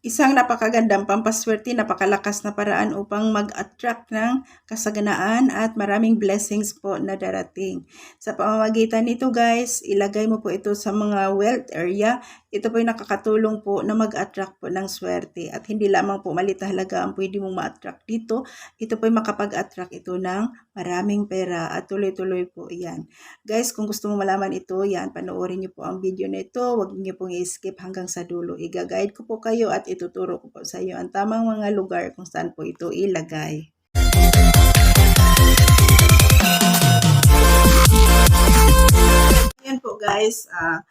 Isang napakagandang pampaswerte, napakalakas na paraan upang mag-attract ng kasaganaan at maraming blessings po na darating. Sa pamamagitan nito guys, ilagay mo po ito sa mga wealth area. Ito po ay nakakatulong po na mag-attract po ng swerte. At hindi lamang po malit halaga ang pwede mong ma-attract dito. Ito po ay makapag-attract ito ng maraming pera at tuloy-tuloy po yan. Guys, kung gusto mo malaman ito, yan, panoorin niyo po ang video na ito. Huwag niyo pong i-skip hanggang sa dulo. Iga-guide ko po kayo at ituturo ko po sa iyo ang tamang mga lugar kung saan po ito ilagay. Ayan po guys, ah,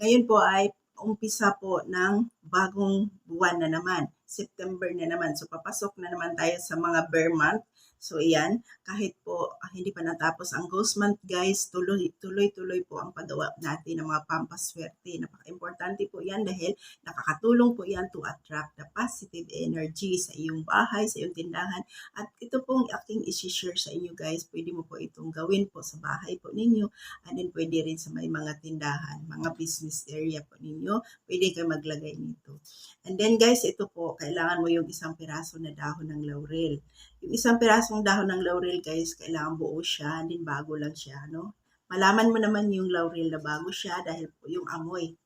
ngayon po ay umpisa po ng bagong buwan na naman. September na naman. So, papasok na naman tayo sa mga bear month. So, iyan, kahit po ah, hindi pa natapos ang ghost month, guys, tuloy, tuloy-tuloy po ang paggawa natin ng mga pampaswerte. Napaka-importante po yan dahil nakakatulong po yan to attract the positive energy sa iyong bahay, sa iyong tindahan. At ito pong aking isi-share sa inyo, guys. Pwede mo po itong gawin po sa bahay po ninyo. And then, pwede rin sa may mga tindahan, mga business area po ninyo. Pwede kayo maglagay nito. And then, guys, ito po, kailangan mo yung isang piraso na dahon ng laurel. Yung isang pirasong dahon ng laurel, guys, kailangan buo siya, din bago lang siya, no? Malaman mo naman yung laurel na bago siya dahil po yung amoy.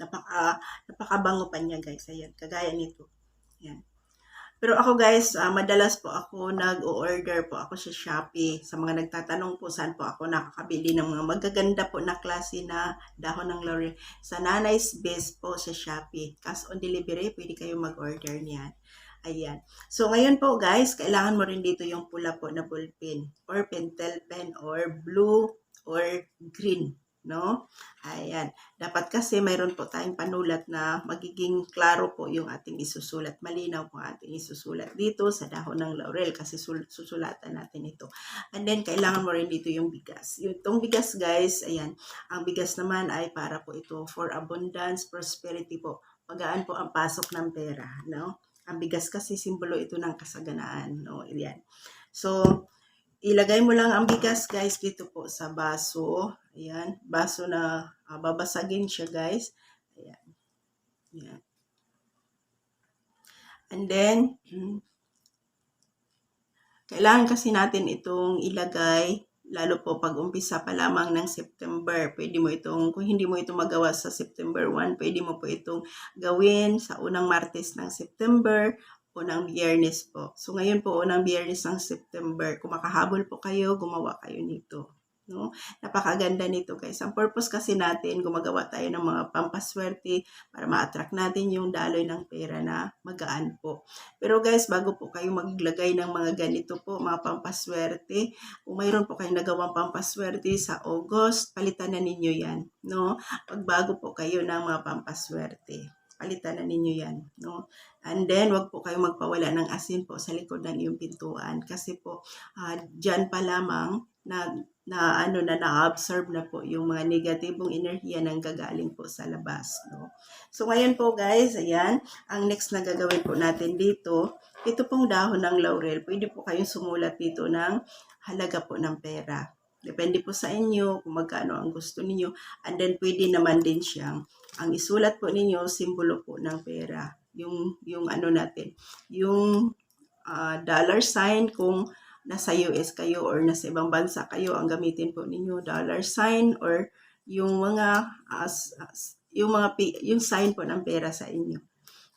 Napaka, napakabango pa niya, guys. Ayan, kagaya nito. Ayan. Pero ako guys, ah, madalas po ako nag-order po ako sa Shopee. Sa mga nagtatanong po saan po ako nakakabili ng mga magaganda po na klase na dahon ng laurel. Sa Nanay's Best po sa Shopee. Cash on delivery, pwede kayo mag-order niyan. Ayan. So, ngayon po guys, kailangan mo rin dito yung pula po na ballpen or pentel pen or blue or green. No? Ayan. Dapat kasi mayroon po tayong panulat na magiging klaro po yung ating isusulat. Malinaw po ating isusulat dito sa dahon ng laurel kasi sul- susulatan natin ito. And then, kailangan mo rin dito yung bigas. Yung itong bigas guys, ayan. Ang bigas naman ay para po ito for abundance, prosperity po. Magaan po ang pasok ng pera. No? Ang bigas kasi simbolo ito ng kasaganaan. No? Yan. So, ilagay mo lang ang bigas guys dito po sa baso. Ayan. Baso na ah, babasagin siya guys. Ayan. Ayan. And then, kailangan kasi natin itong ilagay lalo po pag umpisa pa lamang ng September. Pwede mo itong, kung hindi mo ito magawa sa September 1, pwede mo po itong gawin sa unang Martes ng September, unang biyernes po. So ngayon po, unang biyernes ng September, kung makahabol po kayo, gumawa kayo nito. No? Napakaganda nito guys. Ang purpose kasi natin, gumagawa tayo ng mga pampaswerte para ma-attract natin yung daloy ng pera na magaan po. Pero guys, bago po kayo maglagay ng mga ganito po, mga pampaswerte, kung mayroon po kayong nagawang pampaswerte sa August, palitan na ninyo yan. No? Pagbago po kayo ng mga pampaswerte palitan na ninyo yan, no? And then, wag po kayong magpawala ng asin po sa likod ng iyong pintuan kasi po, uh, dyan pa lamang na, na ano na na-absorb na po yung mga negatibong enerhiya nang gagaling po sa labas, no? So, ngayon po guys, ayan, ang next na gagawin po natin dito, ito pong dahon ng laurel, pwede po kayong sumulat dito ng halaga po ng pera. Depende po sa inyo kung magkano ang gusto ninyo. And then, pwede naman din siyang, ang isulat po ninyo, simbolo po ng pera. Yung, yung ano natin, yung uh, dollar sign kung nasa US kayo or nasa ibang bansa kayo, ang gamitin po ninyo dollar sign or yung mga as, as yung mga yung sign po ng pera sa inyo.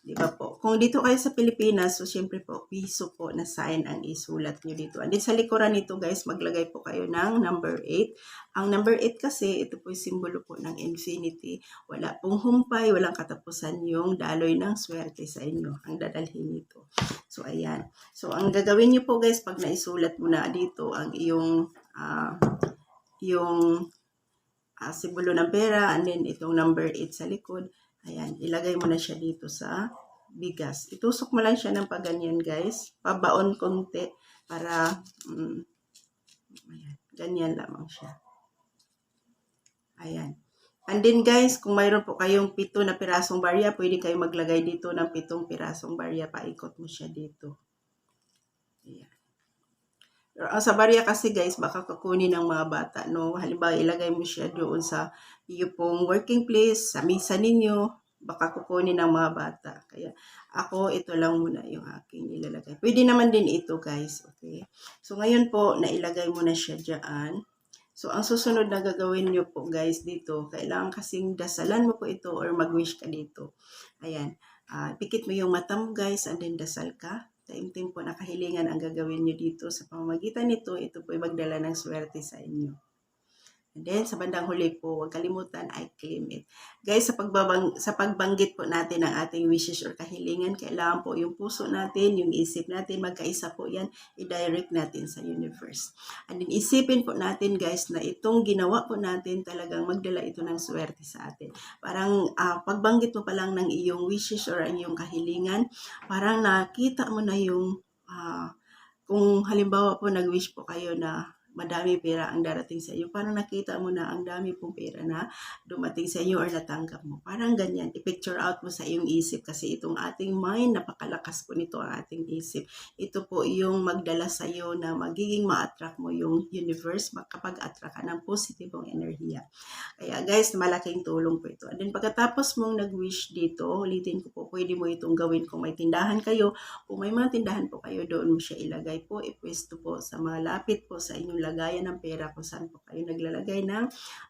Di ba po? Kung dito kayo sa Pilipinas, so syempre po, piso po na sign ang isulat nyo dito. And then sa likuran nito guys, maglagay po kayo ng number 8. Ang number 8 kasi, ito po yung simbolo po ng infinity. Wala pong humpay, walang katapusan yung daloy ng swerte sa inyo. Ang dadalhin nito. So ayan. So ang gagawin nyo po guys, pag naisulat mo na dito ang iyong, uh, yung uh, simbolo ng pera, and then itong number 8 sa likod, Ayan, ilagay mo na siya dito sa bigas. Itusok mo lang siya ng paganyan guys. Pabaon konti para, um, ayan, ganyan lamang siya. Ayan. And then guys, kung mayroon po kayong pito na pirasong barya, pwede kayo maglagay dito ng pitong pirasong barya. Paikot mo siya dito. Ayan. Ang sa barya kasi guys, baka kukunin ng mga bata, no? Halimbawa, ilagay mo siya doon sa iyo pong working place, sa misa ninyo, baka kukunin ng mga bata. Kaya ako, ito lang muna yung aking ilalagay. Pwede naman din ito guys, okay? So ngayon po, nailagay mo na siya dyan. So ang susunod na gagawin nyo po guys dito, kailangan kasing dasalan mo po ito or mag-wish ka dito. Ayan, ah, pikit mo yung mata mo guys and then dasal ka. Taimtim po na kahilingan ang gagawin nyo dito. Sa pamamagitan nito, ito po ay magdala ng swerte sa inyo. And then, sa bandang huli po, huwag kalimutan, I claim it. Guys, sa, pagbabang, sa pagbanggit po natin ng ating wishes or kahilingan, kailangan po yung puso natin, yung isip natin, magkaisa po yan, i-direct natin sa universe. And then, isipin po natin, guys, na itong ginawa po natin, talagang magdala ito ng swerte sa atin. Parang ah, pagbanggit mo pa lang ng iyong wishes or ang iyong kahilingan, parang nakita mo na yung, ah, kung halimbawa po nag-wish po kayo na madami pera ang darating sa iyo. Parang nakita mo na ang dami pong pera na dumating sa iyo or natanggap mo. Parang ganyan. I-picture out mo sa iyong isip kasi itong ating mind, napakalakas po nito ang ating isip. Ito po yung magdala sa iyo na magiging ma-attract mo yung universe makapag-attract ka ng positibong enerhiya. Kaya guys, malaking tulong po ito. And then pagkatapos mong nag-wish dito, ulitin ko po, pwede mo itong gawin kung may tindahan kayo. Kung may mga tindahan po kayo, doon mo siya ilagay po. Ipwesto po sa mga lapit po sa inyong lagayan ng pera kung saan po kayo naglalagay ng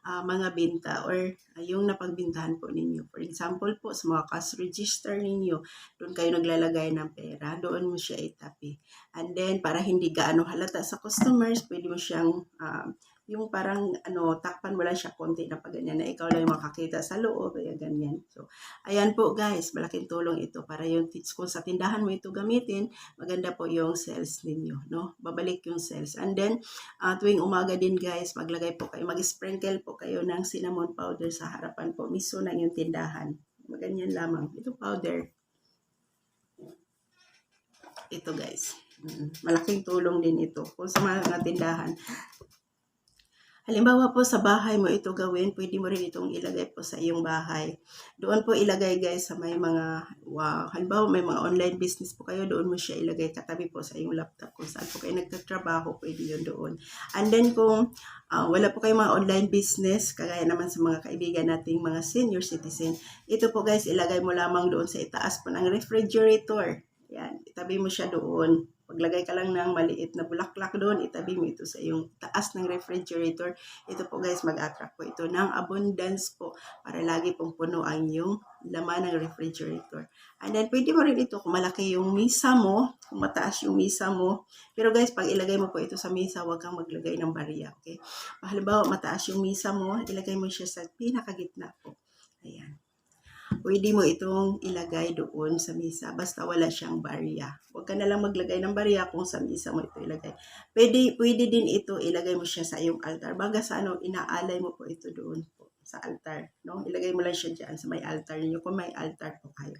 ah, mga binta or ah, yung napagbintahan po ninyo. For example po, sa mga cash register ninyo, doon kayo naglalagay ng pera, doon mo siya itapi. And then, para hindi gaano halata sa customers, pwede mo siyang ah, yung parang ano, takpan mo lang siya konti na pag ganyan na ikaw lang yung makakita sa loob, kaya ganyan. So, ayan po guys, malaking tulong ito para yung tips kung sa tindahan mo ito gamitin, maganda po yung sales ninyo, no? Babalik yung sales. And then, ah, tuwing umaga din guys, maglagay po kayo, mag-sprinkle po kayo ng cinnamon powder sa harapan po, miso ng yung tindahan. Maganyan lamang. Ito powder. Ito guys. Mm, Malaking tulong din ito. Kung sa mga tindahan, Halimbawa po sa bahay mo ito gawin, pwede mo rin itong ilagay po sa iyong bahay. Doon po ilagay guys sa may mga, wow, halimbawa may mga online business po kayo, doon mo siya ilagay katabi po sa iyong laptop kung saan po kayo nagtatrabaho, pwede yun doon. And then kung ah, wala po kayong mga online business, kagaya naman sa mga kaibigan nating mga senior citizen, ito po guys, ilagay mo lamang doon sa itaas po ng refrigerator. Yan, itabi mo siya doon. Paglagay ka lang ng maliit na bulaklak doon, itabi mo ito sa yung taas ng refrigerator. Ito po guys, mag-attract po ito ng abundance po para lagi pong puno ang yung laman ng refrigerator. And then, pwede mo rin ito kung malaki yung misa mo, kung mataas yung misa mo. Pero guys, pag ilagay mo po ito sa misa, huwag kang maglagay ng barya, okay? Halimbawa, mataas yung misa mo, ilagay mo siya sa pinakagitna po. Pwede mo itong ilagay doon sa misa. Basta wala siyang barya. Huwag ka na lang maglagay ng barya kung sa misa mo ito ilagay. Pwede, pwede din ito ilagay mo siya sa iyong altar. Baga sa ano, inaalay mo po ito doon sa altar. No? Ilagay mo lang siya dyan sa may altar niyo kung may altar po kayo.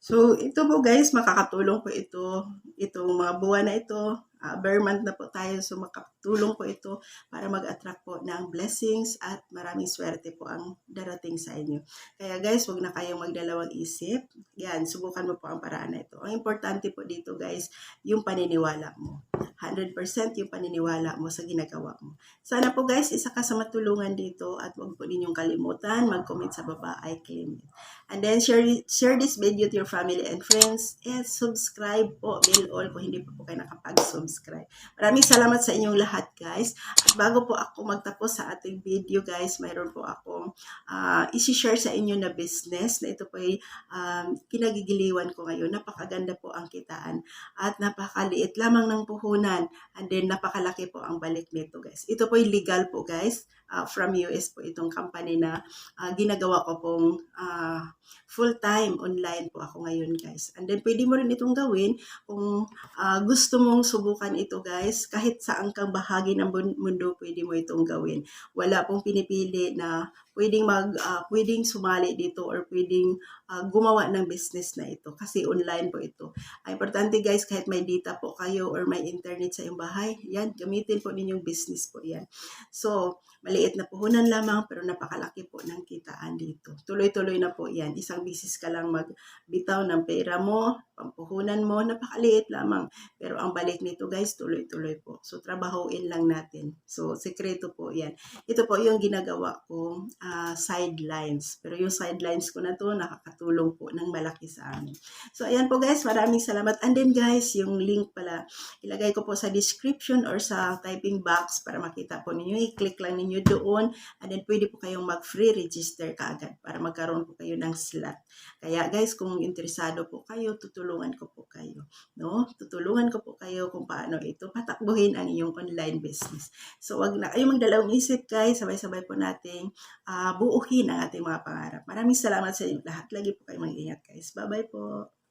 So, ito po guys, makakatulong po ito. Itong mga buwan na ito, uh, bare month na po tayo. So, makatulong po ito para mag-attract po ng blessings at maraming swerte po ang darating sa inyo. Kaya guys, huwag na kayong magdalawang isip. Yan, subukan mo po ang paraan na ito. Ang importante po dito guys, yung paniniwala mo. 100% yung paniniwala mo sa ginagawa mo. Sana po guys, isa ka sa matulungan dito at huwag po ninyong kalimutan, mag-comment sa baba, I claim it. And then share, share this video to your family and friends and subscribe po, bell all kung hindi pa po kayo nakapag-subscribe. Maraming salamat sa inyong lahat guys. At bago po ako magtapos sa ating video guys, mayroon po akong uh, isi-share sa inyo na business na ito po ay um, kinagigiliwan ko ngayon. Napakaganda po ang kitaan at napakaliit lamang ng puhunan and then napakalaki po ang balik nito guys. Ito po ay legal po guys. Uh, from US po itong company na uh, ginagawa ko pong uh, full-time online po ako ngayon guys. And then pwede mo rin itong gawin kung uh, gusto mong subukan ito guys. Kahit saan kang bahagi ng mundo pwede mo itong gawin. Wala pong pinipili na pwedeng mag uh, pwedeng sumali dito or pwedeng uh, gumawa ng business na ito kasi online po ito. Ang importante guys kahit may data po kayo or may internet sa iyong bahay, yan gamitin po ninyong business po yan. So, maliit na puhunan lamang pero napakalaki po ng kitaan dito. Tuloy-tuloy na po yan. Isang bisis ka lang magbitaw ng pera mo, pampuhunan mo, napakaliit lamang. Pero ang balik nito guys, tuloy-tuloy po. So, trabahuin lang natin. So, sekreto po yan. Ito po yung ginagawa ko ah, sidelines. Pero yung sidelines ko na to, nakakatulong po ng malaki sa amin. So, ayan po guys, maraming salamat. And then guys, yung link pala, ilagay ko po sa description or sa typing box para makita po ninyo. I-click lang ninyo doon. And then, pwede po kayong mag-free register kaagad para magkaroon po kayo ng slot. Kaya guys, kung interesado po kayo, tutulungan ko po kayo. No? Tutulungan ko po kayo kung paano ito patakbuhin ang inyong online business. So, wag na kayong magdalawang isip guys. Sabay-sabay po nating ah, buuhin ang ating mga pangarap. Maraming salamat sa inyo lahat. Lagi po kayong mag-ingat guys. Bye-bye po.